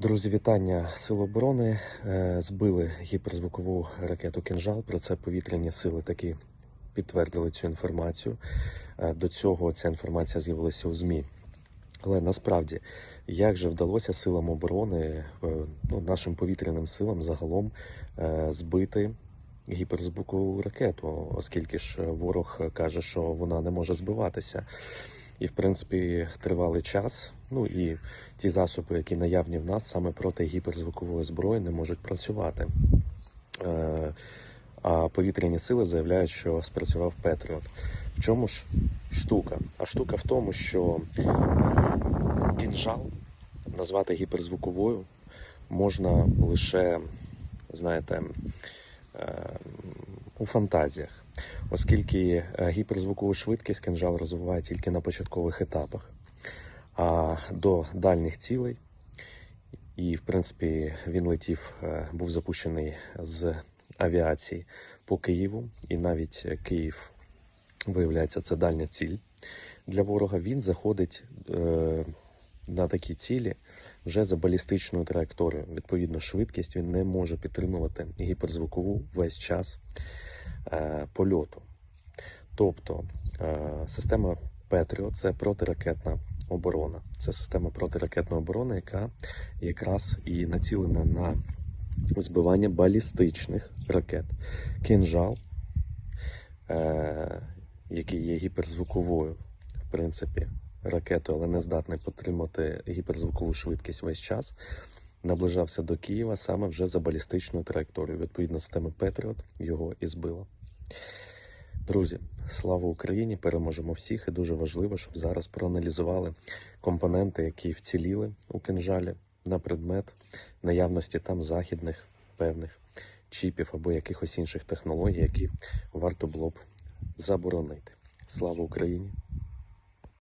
Друзі, вітання Сил оборони. Е, Збили гіперзвукову ракету «Кинжал». Про це повітряні сили таки підтвердили цю інформацію. Е, До цього ця інформація з'явилася у ЗМІ. Але насправді, як же вдалося силам оборони, е, ну, нашим повітряним силам загалом збити гіперзвукову ракету, оскільки ж ворог каже, що вона не може збиватися. І, в принципі, тривалий час. Ну і ті засоби, які наявні в нас саме проти гіперзвукової зброї, не можуть працювати. Е, А повітряні сили заявляють, що спрацював Петріот. В чому ж штука? А штука в тому, що кінжал назвати гіперзвуковою можна лише, знаєте, е, у фантазіях, оскільки е, гіперзвукову швидкість кинжал розвиває тільки на початкових етапах, а до дальніх цілей, і в принципі він летів, е, був запущений з авіації по Києву, і навіть Київ виявляється, це дальня ціль для ворога. Він заходить е, на такі цілі вже за балістичною траєкторією. Відповідно, швидкість він не може підтримувати гіперзвукову весь час е, польоту. Тобто е, система Петріо це протиракетна оборона. Це система протиракетної оборони, яка якраз і націлена на збивання балістичних ракет. Кінжал, е, який є гіперзвуковою, в принципі, ракетою, але не здатний підтримати гіперзвукову швидкість весь час, наближався до Києва саме вже за балістичною траєкторією. Відповідно, система Петріот його і збила. Друзі, слава Україні! Переможемо всіх, і дуже важливо, щоб зараз проаналізували компоненти, які вціліли у кинжалі на предмет наявності там західних певних чіпів або якихось інших технологій, які варто було б заборонити. Слава Україні!